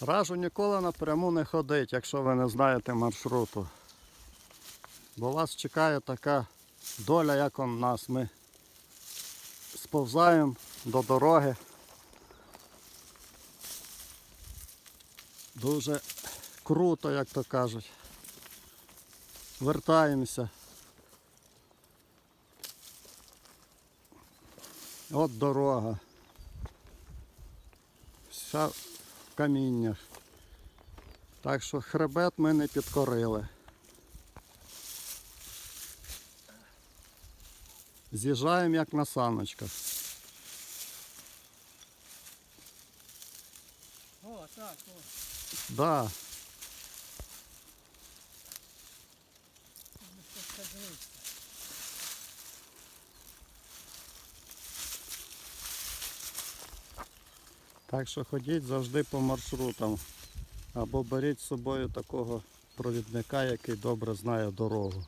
Раджу ніколи напряму не ходить, якщо ви не знаєте маршруту. Бо вас чекає така доля, як он нас. Ми сповзаємо до дороги. Дуже круто, як то кажуть. Вертаємося. От дорога. Вся каміннях. Так що хребет ми не підкорили. З'їжджаємо як на саночках. О, так, о. Да. Так що ходіть завжди по маршрутам. Або беріть з собою такого провідника, який добре знає дорогу.